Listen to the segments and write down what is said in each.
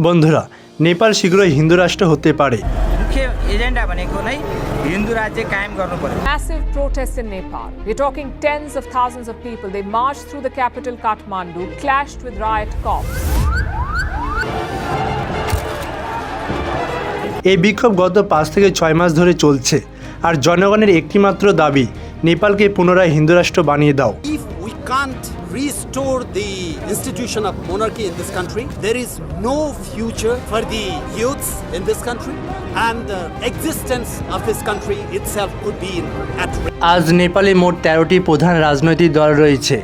বন্ধুরা নেপাল শীঘ্রই হিন্দু রাষ্ট্র হতে পারে मुख्य एजेन्डा भनेको नै हिन्दू राज्य कायम गर्नु पर्यो Massive protests in Nepal. We're talking tens of thousands of people. They marched through the capital Kathmandu, clashed with riot cops. এই বিক্ষোভ গত পাঁচ থেকে ছয় মাস ধরে চলছে আর জনগণের একটিমাত্র দাবি নেপালকে পুনরায় হিন্দু রাষ্ট্র বানিয়ে দাও If we Can't restore the institution of monarchy in this country, there is no future for the youths in this country, and the existence of this country itself could be at risk. আজ নেপালে মোট তেরোটি প্রধান রাজনৈতিক দল রয়েছে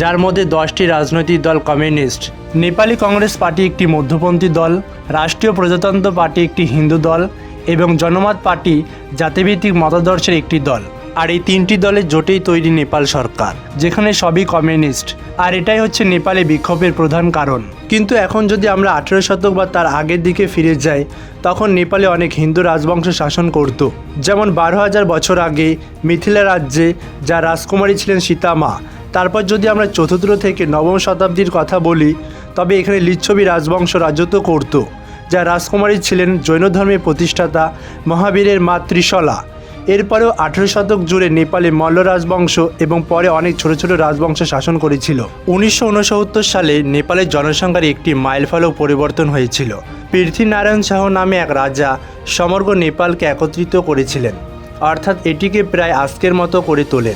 যার মধ্যে দশটি রাজনৈতিক দল কমিউনিস্ট নেপালি কংগ্রেস পার্টি একটি মধ্যপন্থী দল রাষ্ট্রীয় প্রজাতন্ত্র পার্টি একটি হিন্দু দল এবং জনমত পার্টি জাতিভিত্তিক মতাদর্শের একটি দল আর এই তিনটি দলের জোটেই তৈরি নেপাল সরকার, যেখানে সবই কমিউনিস্ট। আর এটাই হচ্ছে নেপালে বিক্ষোভের প্রধান কারণ। কিন্তু এখন যদি আমরা আঠেরো শতক বা তার আগের দিকে ফিরে যাই, তখন নেপালে অনেক হিন্দু রাজবংশ শাসন করত। যেমন বারো হাজার বছর আগে মিথিলা রাজ্যে যা রাজকুমারী ছিলেন সীতামা, তারপর যদি আমরা চতুর্থ থেকে নবম শতাব্দীর কথা বলি, তবে এখানে লিচ্ছবি রাজবংশ রাজত্ব করত, যা রাজকুমারী ছিলেন জৈন ধর্মের প্রতিষ্ঠাতা মহাবীরের মা ত্রিশলা এরপরেও আঠেরো শতক জুড়ে নেপালে মল্ল রাজবংশ এবং পরে অনেক ছোট ছোট রাজবংশ শাসন করেছিল। উনিশশো উনসত্তর সালে নেপালের জনসংখ্যার একটি মাইলফলক পরিবর্তন হয়েছিল। পৃথ্বীনারায়ণ শাহ নামে এক রাজা সমগ্র নেপালকে একত্রিত করেছিলেন। অর্থাৎ এটিকে প্রায় আজকের মতো করে তোলেন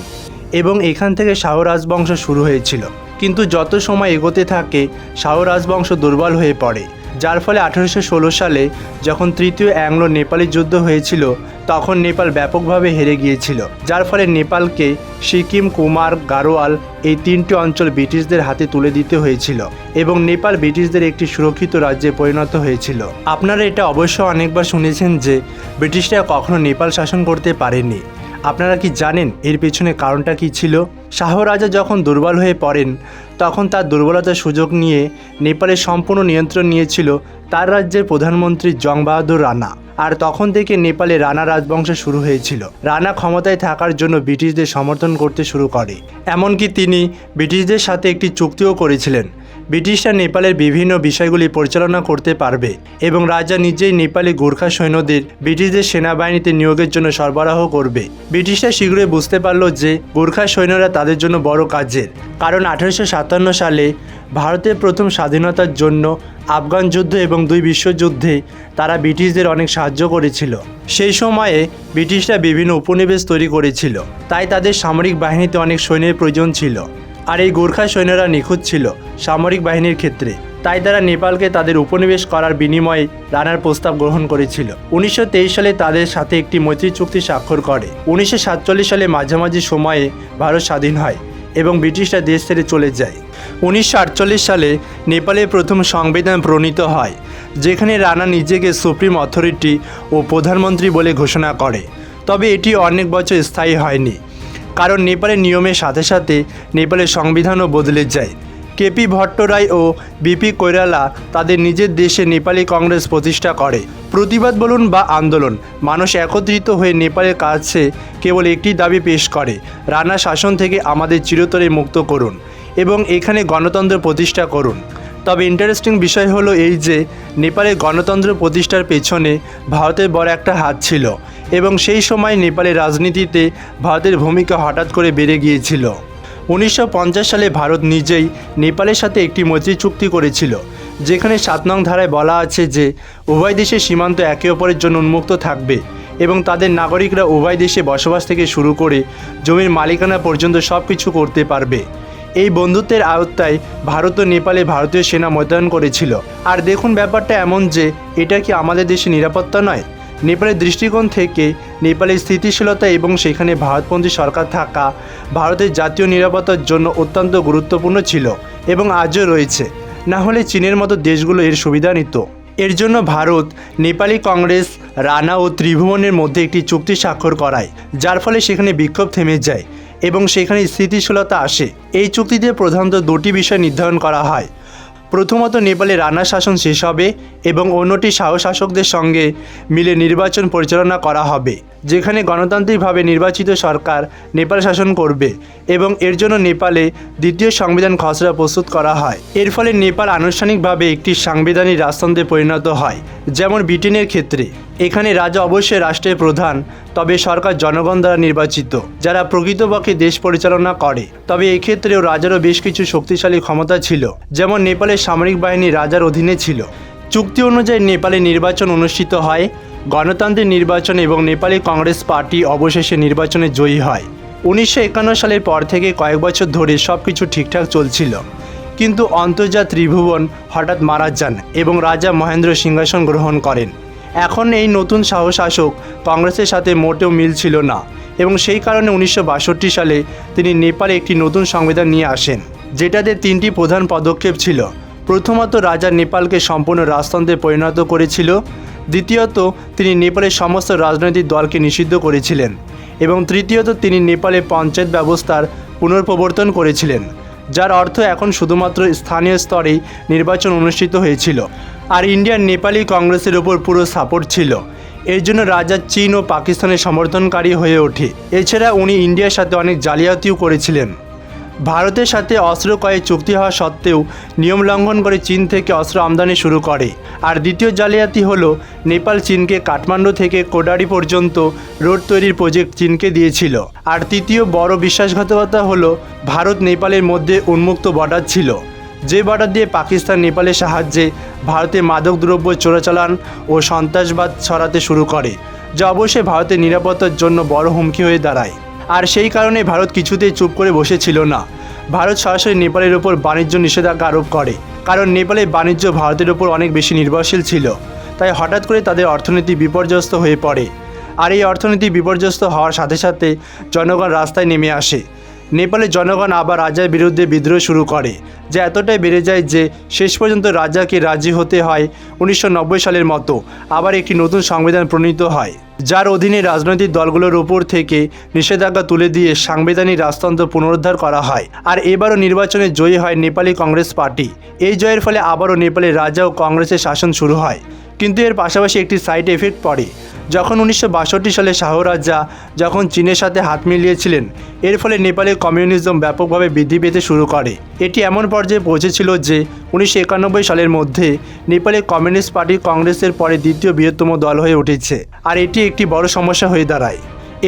এবং এখান থেকে শাহ রাজবংশ শুরু হয়েছিল। কিন্তু যত সময় এগোতে থাকে শাহ রাজবংশ দুর্বল হয়ে পড়ে। যার ফলে আঠারোশো সালে যখন তৃতীয় অ্যাংলো নেপালি যুদ্ধ হয়েছিল, তখন নেপাল ব্যাপকভাবে হেরে গিয়েছিল। যার ফলে নেপালকে সিকিম, কুমার, গারোয়াল এই তিনটি অঞ্চল ব্রিটিশদের হাতে তুলে দিতে হয়েছিল এবং নেপাল ব্রিটিশদের একটি সুরক্ষিত রাজ্যে পরিণত হয়েছিল। আপনারা এটা অবশ্য অনেকবার শুনেছেন যে ব্রিটিশরা কখনো নেপাল শাসন করতে পারেনি। আপনারা কি জানেন এর পেছনে কারণটা কি ছিল? শাহ রাজা যখন দুর্বল হয়ে পড়েন, তখন তার দুর্বলতার সুযোগ নিয়ে নেপালের সম্পূর্ণ নিয়ন্ত্রণ নিয়েছিল তার রাজ্যের প্রধানমন্ত্রী জং বাহাদুর রানা। আর তখন থেকে নেপালে রানা রাজবংশ শুরু হয়েছিল। রানা ক্ষমতায় থাকার জন্য ব্রিটিশদের সমর্থন করতে শুরু করে। এমনকি তিনি ব্রিটিশদের সাথে একটি চুক্তিও করেছিলেন। ব্রিটিশরা নেপালের বিভিন্ন বিষয়গুলি পরিচালনা করতে পারবে এবং রাজা নিজেই নেপালি গোর্খা সৈন্যদের ব্রিটিশদের সেনাবাহিনীতে নিয়োগের জন্য সরবরাহ করবে। ব্রিটিশরা শীঘ্রই বুঝতে পারল যে গোর্খা সৈন্যরা তাদের জন্য বড় কাজের। কারণ আঠারোশো সাতান্ন সালে ভারতের প্রথম স্বাধীনতার জন্য আফগান যুদ্ধ এবং দুই বিশ্বযুদ্ধে তারা ব্রিটিশদের অনেক সাহায্য করেছিল। সেই সময়ে ব্রিটিশরা বিভিন্ন উপনিবেশ তৈরি করেছিল। তাই তাদের সামরিক বাহিনীতে অনেক সৈন্যের প্রয়োজন ছিল। আর এই গোর্খা সৈন্যরা নিখুঁত ছিল সামরিক বাহিনীর ক্ষেত্রে। তাই তারা নেপালকে তাদের উপনিবেশ করার বিনিময়ে রানার প্রস্তাব গ্রহণ করেছিল। উনিশশো তেইশ সালে তাদের সাথে একটি মৈত্রী চুক্তি স্বাক্ষর করে। উনিশশো সাতচল্লিশ সালে মাঝামাঝি সময়ে ভারত স্বাধীন হয় এবং ব্রিটিশরা দেশ ছেড়ে চলে যায়। উনিশশো আটচল্লিশ সালে নেপালের প্রথম সংবিধান প্রণীত হয়, যেখানে রানা নিজেকে সুপ্রিম অথরিটি ও প্রধানমন্ত্রী বলে ঘোষণা করে। তবে এটি অনেক বছর স্থায়ী হয়নি। কারণ নেপালের নিয়মের সাথে সাথে নেপালের সংবিধানও বদলে যায়। কেপি ভট্টরায় ও বিপি কৈরালা তাদের নিজের দেশে নেপালি কংগ্রেস প্রতিষ্ঠা করে। প্রতিবাদ বলুন বা আন্দোলন, মানুষ একত্রিত হয়ে নেপালের কাছে কেবল একটি দাবি পেশ করে, রানা শাসন থেকে আমাদের চিরতরে মুক্ত করুন এবং এখানে গণতন্ত্র প্রতিষ্ঠা করুন। তবে ইন্টারেস্টিং বিষয় হলো এই যে নেপালে গণতন্ত্র প্রতিষ্ঠার পেছনে ভারতের বড় একটা হাত ছিল। এবং সেই সময় নেপালের রাজনীতিতে ভারতের ভূমিকা হঠাৎ করে বেড়ে গিয়েছিল। উনিশশো পঞ্চাশ সালে ভারত নিজেই নেপালের সাথে একটি মৈত্রী চুক্তি করেছিল, যেখানে সাত নং ধারায় বলা আছে যে, উভয় দেশের সীমান্ত একে অপরের জন্য উন্মুক্ত থাকবে এবং তাদের নাগরিকরা উভয় দেশে বসবাস থেকে শুরু করে জমির মালিকানা পর্যন্ত সব কিছু করতে পারবে। এই বন্ধুত্বের আওতায় ভারত ও নেপালে ভারতীয় সেনা মোতায়েন করেছিল। আর দেখুন ব্যাপারটা এমন যে, এটা কি আমাদের দেশে নিরাপত্তা নয়? নেপালের দৃষ্টিকোণ থেকে নেপালের স্থিতিশীলতা এবং সেখানে ভারতপন্থী সরকার থাকা ভারতের জাতীয় নিরাপত্তার জন্য অত্যন্ত গুরুত্বপূর্ণ ছিল এবং আজও রয়েছে। না হলে চীনের মতো দেশগুলো এর সুবিধা নিত। এর জন্য ভারত, নেপালি কংগ্রেস, রানা ও ত্রিভুবনের মধ্যে একটি চুক্তি স্বাক্ষর করায়, যার ফলে সেখানে বিক্ষোভ থেমে যায় এবং সেখানে স্থিতিশীলতা আসে। এই চুক্তিতে প্রধানত দুটি বিষয় নির্ধারণ করা হয়। প্রথমত নেপালে রানা শাসন শেষ হবে এবং অন্যটি শাহ শাসকদের সঙ্গে মিলে নির্বাচন পরিচালনা করা হবে। যেখানে গণতান্ত্রিকভাবে নির্বাচিত সরকার নেপাল শাসন করবে এবং এর জন্য নেপালে দ্বিতীয় সংবিধান খসড়া প্রস্তুত করা হয়। এর ফলে নেপাল আনুষ্ঠানিকভাবে একটি সাংবিধানিক রাজতন্ত্রে পরিণত হয়, যেমন ব্রিটেনের ক্ষেত্রে। এখানে রাজা অবশ্যই রাষ্ট্রের প্রধান, তবে সরকার জনগণ দ্বারা নির্বাচিত, যারা প্রকৃতপক্ষে দেশ পরিচালনা করে। তবে এক্ষেত্রেও রাজারও বেশ কিছু শক্তিশালী ক্ষমতা ছিল, যেমন নেপালের সামরিক বাহিনী রাজার অধীনে ছিল। চুক্তি অনুযায়ী নেপালে নির্বাচন অনুষ্ঠিত হয় গণতান্ত্রিক নির্বাচন এবং নেপালি কংগ্রেস পার্টি অবশেষে নির্বাচনে জয়ী হয়। উনিশশো একান্ন সালের পর থেকে কয়েক বছর ধরে সব কিছু ঠিকঠাক চলছিল। কিন্তু অন্তর্জা ত্রিভুবন হঠাৎ মারা যান এবং রাজা মহেন্দ্র সিংহাসন গ্রহণ করেন। এখন এই নতুন শাসক কংগ্রেসের সাথে মোটেও মিল ছিল না এবং সেই কারণে উনিশশো বাষট্টি সালে তিনি নেপালে একটি নতুন সংবিধান নিয়ে আসেন, যেটাতে তিনটি প্রধান পদক্ষেপ ছিল। প্রথমত রাজা নেপালকে সম্পূর্ণ রাজতন্ত্রে পরিণত করেছিল দ্বিতীয়ত, তিনি নেপালের সমস্ত রাজনৈতিক দলকে নিষিদ্ধ করেছিলেন এবং তৃতীয়ত, তিনি নেপালে পঞ্চায়েত ব্যবস্থার পুনর্প্রবর্তন করেছিলেন, যার অর্থ এখন শুধুমাত্র স্থানীয় স্তরেই নির্বাচন অনুষ্ঠিত হয়েছিল। আর ইন্ডিয়ান নেপালি কংগ্রেসের ওপর পুরো সাপোর্ট ছিল। এর জন্য রাজা চীন ও পাকিস্তানের সমর্থনকারী হয়ে ওঠে। এছাড়া উনি ইন্ডিয়ার সাথে অনেক জালিয়াতিও করেছিলেন। ভারতের সাথে অস্ত্র ক্রয়ে চুক্তি হওয়া সত্ত্বেও নিয়ম লঙ্ঘন করে চীন থেকে অস্ত্র আমদানি শুরু করে। আর দ্বিতীয় জালিয়াতি হল, নেপাল চীনকে কাঠমান্ডু থেকে কোডারি পর্যন্ত রোড তৈরির প্রজেক্ট চীনকে দিয়েছিল। আর তৃতীয় বড় বিশ্বাসঘাতকতা হল, ভারত নেপালের মধ্যে উন্মুক্ত বর্ডার ছিল। যে বর্ডার দিয়ে পাকিস্তান নেপালের সাহায্যে ভারতে মাদক দ্রব্য চোরাচালান ও সন্ত্রাসবাদ ছড়াতে শুরু করে, যা অবশ্যই ভারতের নিরাপত্তার জন্য বড় হুমকি হয়ে দাঁড়ায়। আর সেই কারণে ভারত কিছুতেই চুপ করে বসেছিল না। ভারত সরাসরি নেপালের ওপর বাণিজ্য নিষেধাজ্ঞা আরোপ করে, কারণ নেপালের বাণিজ্য ভারতের ওপর অনেক বেশি নির্ভরশীল ছিল, তাই হঠাৎ করে তাদের অর্থনীতি বিপর্যস্ত হয়ে পড়ে। আর এই অর্থনীতি বিপর্যস্ত হওয়ার সাথে সাথে জনগণ রাস্তায় নেমে আসে। নেপালের জনগণ আবার রাজার বিরুদ্ধে বিদ্রোহ শুরু করে, যা এতটাই বেড়ে যায় যে শেষ পর্যন্ত রাজাকে রাজি হতে হয় উনিশশো নব্বই সালের মতো, আবার একটি নতুন সংবিধান প্রণীত হয়। যার অধীনে রাজনৈতিক দলগুলোর উপর থেকে নিষেধাজ্ঞা তুলে দিয়ে সাংবিধানিক রাজতন্ত্র পুনরুদ্ধার করা হয়। আর এবারও নির্বাচনে জয়ী হয় নেপালি কংগ্রেস পার্টি। এই জয়ের ফলে আবারও নেপালের রাজা ও কংগ্রেসের শাসন শুরু হয়। কিন্তু এর পাশাপাশি একটি সাইড এফেক্ট পড়ে। যখন উনিশশো বাষট্টি সালে শাহরাজা যখন চীনের সাথে হাত মিলিয়েছিলেন, এর ফলে নেপালে কমিউনিজম ব্যাপকভাবে বৃদ্ধি পেতে শুরু করে। এটি এমন পর্যায়ে পৌঁছেছিল যে, উনিশশো একানব্বই সালের মধ্যে নেপালে কমিউনিস্ট পার্টি কংগ্রেসের পরে দ্বিতীয় বৃহত্তম দল হয়ে উঠেছে। আর এটি একটি বড় সমস্যা হয়ে দাঁড়ায়।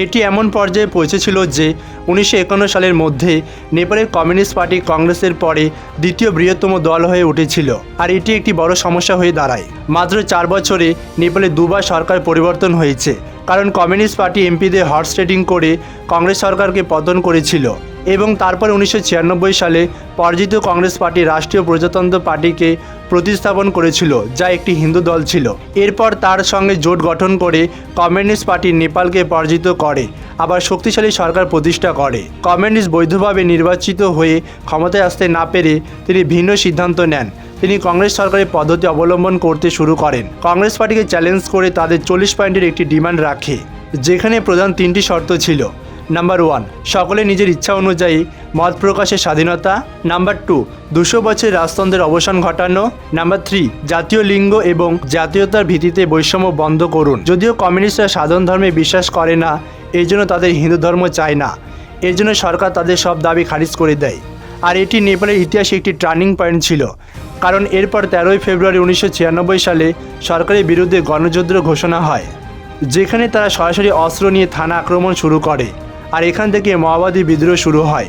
এটি এমন পর্যায়ে পৌঁছেছিল যে উনিশশো একান্ন সালের মধ্যে নেপালের কমিউনিস্ট পার্টি কংগ্রেসের পরে দ্বিতীয় বৃহত্তম দল হয়ে উঠেছিল আর এটি একটি বড় সমস্যা হয়ে দাঁড়ায়। মাত্র চার বছরে নেপালে দুবার সরকার পরিবর্তন হয়েছে, কারণ কমিউনিস্ট পার্টি এমপিদের হর্স ট্রেডিং করে কংগ্রেস সরকারকে পতন করেছিল। এবং তারপর উনিশশো ছিয়ানব্বই সালে পরাজিত কংগ্রেস পার্টি রাষ্ট্রীয় প্রজাতন্ত্র পার্টিকে প্রতিস্থাপন করেছিল, যা একটি হিন্দু দল ছিল। এরপর তার সঙ্গে জোট গঠন করে কমিউনিস্ট পার্টি নেপালকে পরাজিত করে, আবার শক্তিশালী সরকার প্রতিষ্ঠা করে। কমিউনিস্ট বৈধভাবে নির্বাচিত হয়ে ক্ষমতায় আসতে না পেরে তিনি ভিন্ন সিদ্ধান্ত নেন। তিনি কংগ্রেস সরকারের পদ্ধতি অবলম্বন করতে শুরু করেন। কংগ্রেস পার্টিকে চ্যালেঞ্জ করে তাদের চল্লিশ পয়েন্টের একটি ডিমান্ড রাখে, যেখানে প্রধান তিনটি শর্ত ছিল। নাম্বার ওয়ান সকলে নিজের ইচ্ছা অনুযায়ী মত প্রকাশের স্বাধীনতা। নাম্বার টু দুশো বছর রাজতন্ত্রের অবসান ঘটানো। নাম্বার থ্রি জাতীয় লিঙ্গ এবং জাতীয়তার ভিত্তিতে বৈষম্য বন্ধ করুন। যদিও কমিউনিস্টরা সাধারণ ধর্মে বিশ্বাস করে না এই জন্য তাদের হিন্দু ধর্ম চায় না। এর জন্য সরকার তাদের সব দাবি খারিজ করে দেয়। আর এটি নেপালের ইতিহাসে একটি টার্নিং পয়েন্ট ছিল। কারণ এরপর তেরোই ফেব্রুয়ারি উনিশশো ছিয়ানব্বই সালে সরকারের বিরুদ্ধে গণযুদ্ধ ঘোষণা হয়, যেখানে তারা সরাসরি অস্ত্র নিয়ে থানা আক্রমণ শুরু করে। আর এখান থেকে মাওবাদী বিদ্রোহ শুরু হয়।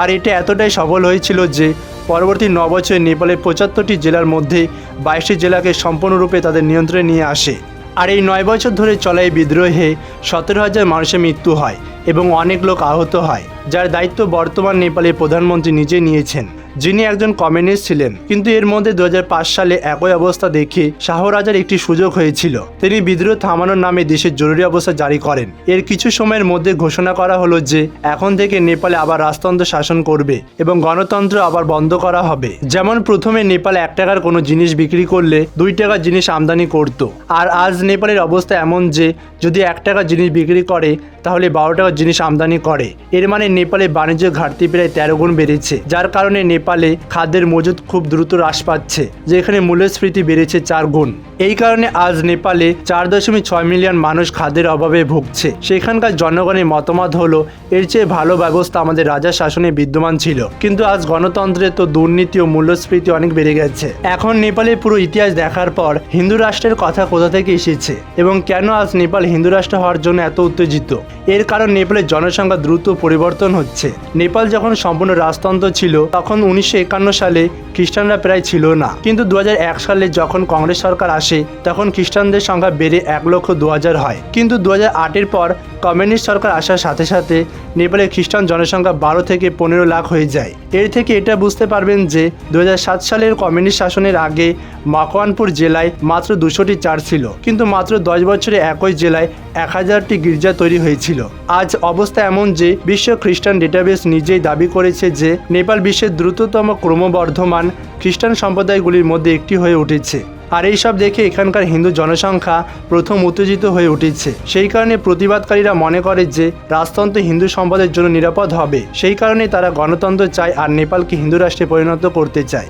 আর এটা এতটাই সফল হয়েছিল যে পরবর্তী ন বছরে নেপালের পঁচাত্তরটি জেলার মধ্যে বাইশটি জেলাকে সম্পূর্ণরূপে তাদের নিয়ন্ত্রণে নিয়ে আসে। আর এই নয় বছর ধরে চলা এই বিদ্রোহে সতেরো হাজার মানুষের মৃত্যু হয়। এবং অনেক লোক আহত হয়, যার দায়িত্ব বর্তমান নেপালের প্রধানমন্ত্রী নিজে নিয়েছেন। যিনি একজন কমিউনিস্ট ছিলেন, কিন্তু এর মধ্যে দু হাজার পাঁচ সালে একই অবস্থা দেখে শাহরাজার একটি সুযোগ হয়েছিল। তিনি বিদ্রোহ থামানোর নামে দেশের জরুরি অবস্থা জারি করেন। এর কিছু সময়ের মধ্যে ঘোষণা করা হলো যে, এখন থেকে নেপালে আবার রাজতন্ত্র শাসন করবে এবং গণতন্ত্র আবার বন্ধ করা হবে। যেমন প্রথমে নেপাল এক টাকার কোনো জিনিস বিক্রি করলে দুই টাকার জিনিস আমদানি করত। আর আজ নেপালের অবস্থা এমন যে, যদি এক টাকার জিনিস বিক্রি করে, তাহলে বারো টাকার জিনিস আমদানি করে। এর মানে নেপালে বাণিজ্য ঘাটতি প্রায় তেরো গুণ বেড়েছে। যার কারণে নেপালে খাদ্যের মজুদ খুব দ্রুত হ্রাস পাচ্ছে, যেখানে মূল্যস্ফীতি বেড়েছে চার গুণ। এই কারণে আজ নেপালে চার দশমিক ছয় মিলিয়ন মানুষ খাদ্যের অভাবে ভুগছে। সেখানকার জনগণের মতামত হলো, এর চেয়ে ভালো ব্যবস্থা আমাদের রাজা শাসনে বিদ্যমান ছিল। কিন্তু আজ গণতন্ত্রে তো দুর্নীতি ও মূল্যস্ফীতি অনেক বেড়ে গেছে। এখন নেপালের পুরো ইতিহাস দেখার পর হিন্দু রাষ্ট্রের কথা কোথা থেকে এসেছে? এবং কেন আজ নেপাল হিন্দু রাষ্ট্র হওয়ার জন্য এত উত্তেজিত? এর কারণ নেপালের জনসংখ্যা দ্রুত পরিবর্তন হচ্ছে। নেপাল যখন সম্পূর্ণ রাজতন্ত্র ছিল, তখন উনিশশো একান্ন সালে খ্রিস্টানরা প্রায় ছিল না। কিন্তু দু হাজার এক সালে যখন কংগ্রেস সরকার আসে, তখন খ্রিস্টানদের সংখ্যা বেড়ে এক লক্ষ দু হাজার হয়। কিন্তু দু হাজার পর কমিউনিস্ট সরকার আসার সাথে সাথে নেপালে খ্রিস্টান জনসংখ্যা বারো থেকে পনেরো লাখ হয়ে যায়। এর থেকে এটা বুঝতে পারবেন যে দু হাজার সাত সালের কমিউনিস্ট শাসনের আগে মাকওয়ানপুর জেলায় মাত্র দুশোটি চার্চ ছিল। কিন্তু মাত্র দশ বছরে একই জেলায় এক হাজারটি গির্জা তৈরি হয়েছিল। আজ অবস্থা এমন যে বিশ্ব খ্রিস্টান ডেটাবেস নিজেই দাবি করেছে যে নেপাল বিশ্বের দ্রুততম ক্রমবর্ধমান খ্রিস্টান সম্প্রদায়গুলির মধ্যে একটি হয়ে উঠেছে। আর এইসব দেখে এখানকার হিন্দু জনসংখ্যা প্রথম উত্তেজিত হয়ে উঠেছে। সেই কারণে প্রতিবাদকারীরা মনে করে যে রাজতন্ত্র হিন্দু সম্পদের জন্য নিরাপদ হবে। সেই কারণে তারা গণতন্ত্র চায় আর নেপালকে হিন্দু রাষ্ট্রে পরিণত করতে চায়।